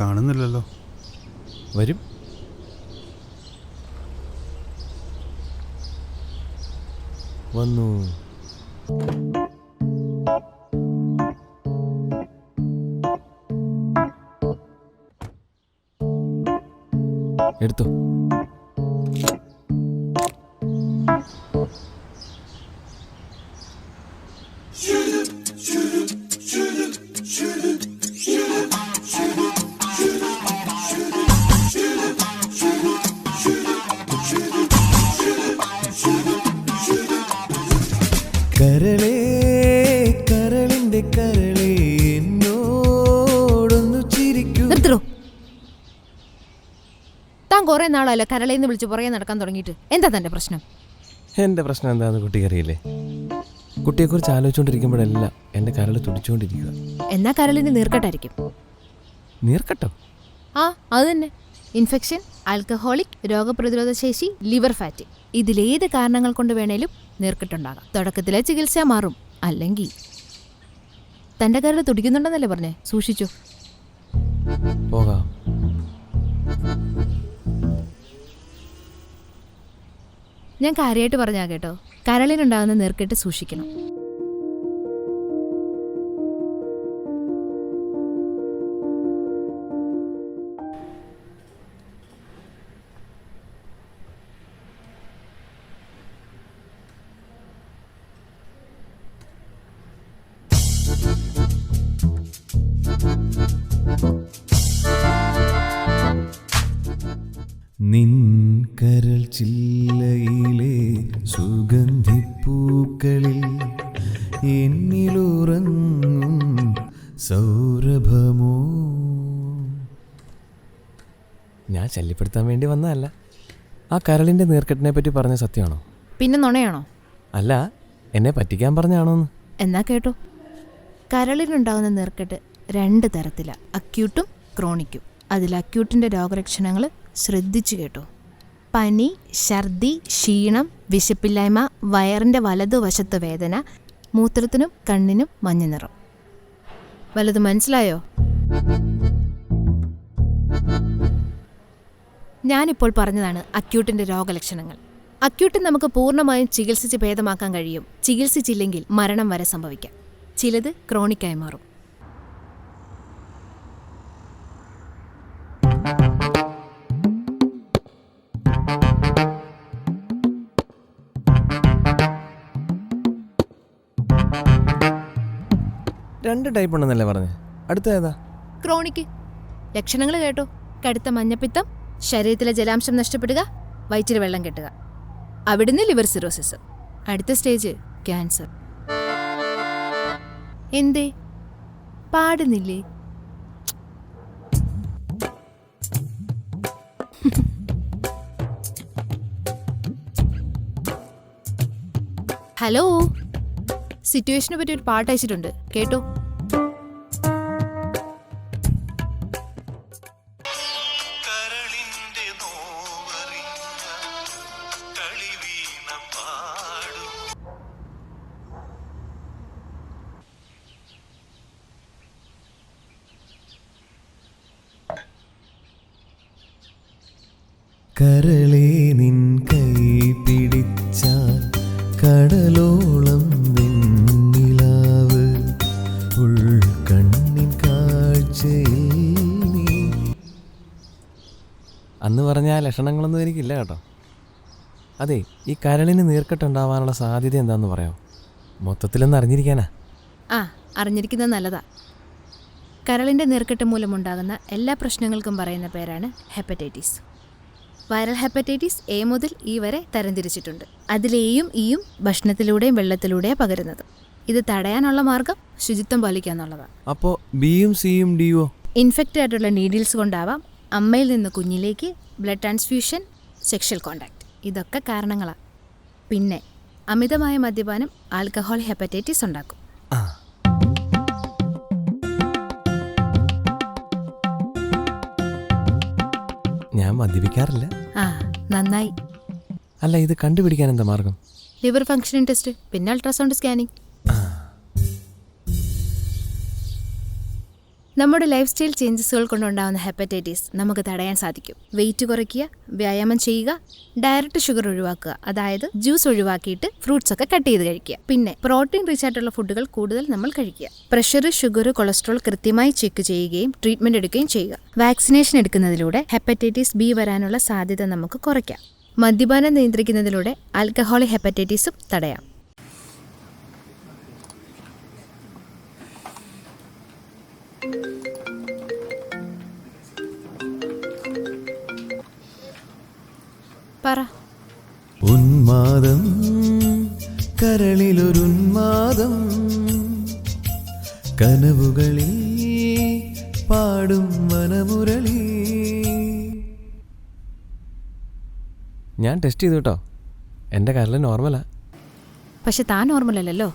കാണുന്നില്ലല്ലോ. വരും. വന്നു. എടുത്തോ. കരളേ കരളിന്റെ കരളേ എന്നോടൊന്നു ചിരിക്കും. നിർത്തോ താൻ കുറെ നാളായല്ലോ കരളേന്ന് വിളിച്ച് പുറകെ നടക്കാൻ തുടങ്ങിയിട്ട്. എന്താ തന്റെ പ്രശ്നം? എന്റെ പ്രശ്നം എന്താണെന്ന് കുട്ടിക്കറിയില്ലേ കുട്ടിയെക്കുറിച്ച് ആലോചിച്ചുകൊണ്ടിരിക്കുമ്പോഴെല്ലാം എന്റെ കരൾ തുടിച്ചുകൊണ്ടിരിക്കുക. എന്നാ കരളിന് നീർക്കെട്ടായിരിക്കും. നീർക്കട്ടോ? ആ അത് തന്നെ. ഇൻഫെക്ഷൻ ആൽക്കഹോളിക് രോഗപ്രതിരോധ ശേഷി ലിവർ ഫാറ്റ്. ഇതിലേത് കാരണങ്ങൾ കൊണ്ട് വേണേലും നേർക്കിട്ടുണ്ടാകാം. തുടക്കത്തിലെ ചികിത്സ മാറും. അല്ലെങ്കിൽ തന്റെ കരട് തുടിക്കുന്നുണ്ടെന്നല്ലേ പറഞ്ഞേ? സൂക്ഷിച്ചു. പോകാം. ഞാൻ കാര്യമായിട്ട് പറഞ്ഞാ കേട്ടോ. കരളിനുണ്ടാകുന്ന നീർക്കെട്ട് സൂക്ഷിക്കണം. നിൻ കരൾ ചില്ലയിലെ സുഗന്ധിപ്പൂക്കളിൽ എന്നിലുറങ്ങും സൗരഭമോ? ഞാൻ ശല്യപ്പെടുത്താൻ വേണ്ടി വന്നതല്ല. ആ കരളിന്റെ നീർക്കെട്ടിനെ പറ്റി പറഞ്ഞ സത്യമാണോ? പിന്നെ നുണയാണോ? അല്ല എന്നെ പറ്റിക്കാൻ പറഞ്ഞാണോന്ന് എന്നാ കേട്ടോ. കരളിനുണ്ടാകുന്ന നീർക്കെട്ട് രണ്ട് തരത്തിലാണ് അക്യൂട്ടും ക്രോണിക്കും അതിൽ അക്യൂട്ടിന്റെ രോഗലക്ഷണങ്ങൾ ശ്രദ്ധിച്ചു കേട്ടോ. പനി ഛർദി ക്ഷീണം വിശപ്പില്ലായ്മ വയറിന്റെ വലതുവശത്ത് വേദന മൂത്രത്തിനും കണ്ണിനും മഞ്ഞ നിറം. വലത് മനസ്സിലായോ? ഞാനിപ്പോൾ പറഞ്ഞതാണ് അക്യൂട്ടിന്റെ രോഗലക്ഷണങ്ങൾ. അക്യൂട്ട് നമുക്ക് പൂർണമായും ചികിത്സിച്ച് ഭേദമാക്കാൻ കഴിയും. ചികിത്സിച്ചില്ലെങ്കിൽ മരണം വരെ സംഭവിക്കാം. ചിലത് ക്രോണിക്കായി മാറും. രണ്ട് ടൈപ്പ് ഉണ്ടെന്നല്ലേ പറഞ്ഞേ? അടുത്ത ഏതാ? ക്രോണിക്ക്. ലക്ഷണങ്ങൾ കേട്ടോ. കടുത്ത മഞ്ഞപ്പിത്തം ശരീരത്തിലെ ജലാംശം നഷ്ടപ്പെടുക വയറ്റിൽ വെള്ളം കെട്ടുക. അവിടുന്ന് ലിവർ സിറോസിസ് അടുത്ത സ്റ്റേജ് ക്യാൻസർ എന്തേ? പാടുന്നില്ലേ? ഹലോ? സിറ്റുവേഷനെ പറ്റി ഒരു പാട്ട് അയച്ചിട്ടുണ്ട്. കേട്ടോ? കരളി അന്ന് പറഞ്ഞ ആ ലക്ഷണങ്ങളൊന്നും എനിക്കില്ല കേട്ടോ. അതെ ഈ കരളിന് നീർക്കെട്ടുണ്ടാവാനുള്ള സാധ്യത എന്താണെന്ന് പറയാമോ? മൊത്തത്തിലൊന്ന് അറിഞ്ഞിരിക്കാനാ. ആ അറിഞ്ഞിരിക്കുന്നത് നല്ലതാ. കരളിന്റെ നീർക്കെട്ട് മൂലമുണ്ടാകുന്ന എല്ലാ പ്രശ്നങ്ങൾക്കും പറയുന്ന പേരാണ് ഹെപ്പറ്റൈറ്റിസ്. വൈറൽ ഹെപ്പറ്റൈറ്റിസ് എ മുതൽ ഇ വരെ തരംതിരിച്ചിട്ടുണ്ട്. അതിലേയും എയും ഇയും ഭക്ഷണത്തിലൂടെയും വെള്ളത്തിലൂടെയും പകരുന്നത്. ഇത് തടയാനുള്ള മാർഗം ശുചിത്വം പാലിക്കുക എന്നുള്ളതാണ് അപ്പോൾ ബിയും സിയും ഡിയോ ഇൻഫെക്റ്റഡ് ആയിട്ടുള്ള നീഡിൽസ് കൊണ്ടാവാം അമ്മയിൽ നിന്ന് കുഞ്ഞിലേക്ക് ബ്ലഡ് ട്രാൻസ്ഫ്യൂഷൻ സെക്ഷൽ കോണ്ടാക്ട് ഇതൊക്കെ കാരണങ്ങളാണ് പിന്നെ അമിതമായ മദ്യപാനം ആൽക്കഹോൾ ഹെപ്പറ്റൈറ്റിസ് ഉണ്ടാക്കും. ഞാൻ മദ്യപിക്കാറില്ല. ആ നന്നായി. അല്ല ഇത് കണ്ടുപിടിക്കാൻ എന്താ മാർഗം? ലിവർ ഫംഗ്ഷൻ ടെസ്റ്റ് പിന്നെ അൾട്രാസൗണ്ട് സ്കാനിങ് നമ്മുടെ ലൈഫ് സ്റ്റൈൽ ചേഞ്ചസുകൾ കൊണ്ടുണ്ടാകുന്ന ഹെപ്പറ്റൈറ്റിസ് നമുക്ക് തടയാൻ സാധിക്കും. വെയിറ്റ് കുറയ്ക്കുക വ്യായാമം ചെയ്യുക ഡയറക്റ്റ് ഷുഗർ ഒഴിവാക്കുക. അതായത് ജ്യൂസ് ഒഴിവാക്കിയിട്ട് ഫ്രൂട്ട്സ് ഒക്കെ കട്ട് ചെയ്ത് കഴിക്കുക. പിന്നെ പ്രോട്ടീൻ റിച്ച് ആയിട്ടുള്ള ഫുഡുകൾ കൂടുതൽ നമ്മൾ കഴിക്കുക. പ്രഷർ ഷുഗർ കൊളസ്ട്രോൾ കൃത്യമായി ചെക്ക് ചെയ്യുകയും ട്രീറ്റ്മെന്റ് എടുക്കുകയും ചെയ്യുക. വാക്സിനേഷൻ എടുക്കുന്നതിലൂടെ ഹെപ്പറ്റൈറ്റിസ് ബി വരാനുള്ള സാധ്യത നമുക്ക് കുറയ്ക്കാം. മദ്യപാനം നിയന്ത്രിക്കുന്നതിലൂടെ ആൽക്കഹോളിക് ഹെപ്പറ്റൈറ്റിസും തടയാം. പറ. ഉന്മാദം കരളിലൊരുന്മാദം കനവുകളിൽ പാടും മനമുരളി. ഞാൻ ടെസ്റ്റ് ചെയ്തു കേട്ടോ. എന്റെ കരൾ നോർമലാ പക്ഷെ താൻ നോർമൽ അല്ലല്ലോ.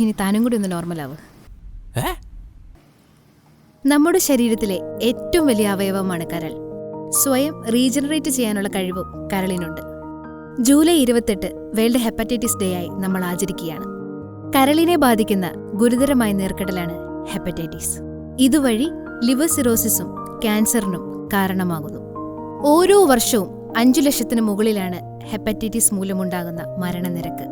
ഇനി താനും കൂടി ഒന്ന് നോർമലാവ് നമ്മുടെ ശരീരത്തിലെ ഏറ്റവും വലിയ അവയവമാണ് കരൾ. സ്വയം റീജനറേറ്റ് ചെയ്യാനുള്ള കഴിവും കരളിനുണ്ട്. ജൂലൈ ഇരുപത്തെട്ട് വേൾഡ് ഹെപ്പറ്റൈറ്റിസ് ഡേ ആയി നമ്മൾ ആചരിക്കുകയാണ്. കരളിനെ ബാധിക്കുന്ന ഗുരുതരമായ നീർക്കെടലാണ് ഹെപ്പറ്റൈറ്റിസ്. ഇതുവഴി ലിവർ സിറോസിസും ക്യാൻസറിനും കാരണമാകുന്നു. ഓരോ വർഷവും അഞ്ചു ലക്ഷത്തിന് മുകളിലാണ് ഹെപ്പറ്റൈറ്റിസ് മൂലമുണ്ടാകുന്ന മരണനിരക്ക്.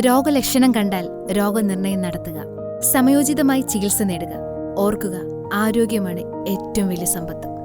രോഗലക്ഷണം കണ്ടാൽ രോഗനിർണയം നടത്തുക സമയോചിതമായി ചികിത്സ നേടുക ഓർക്കുക ആരോഗ്യമാണ് ഏറ്റവും വലിയ സമ്പത്ത്.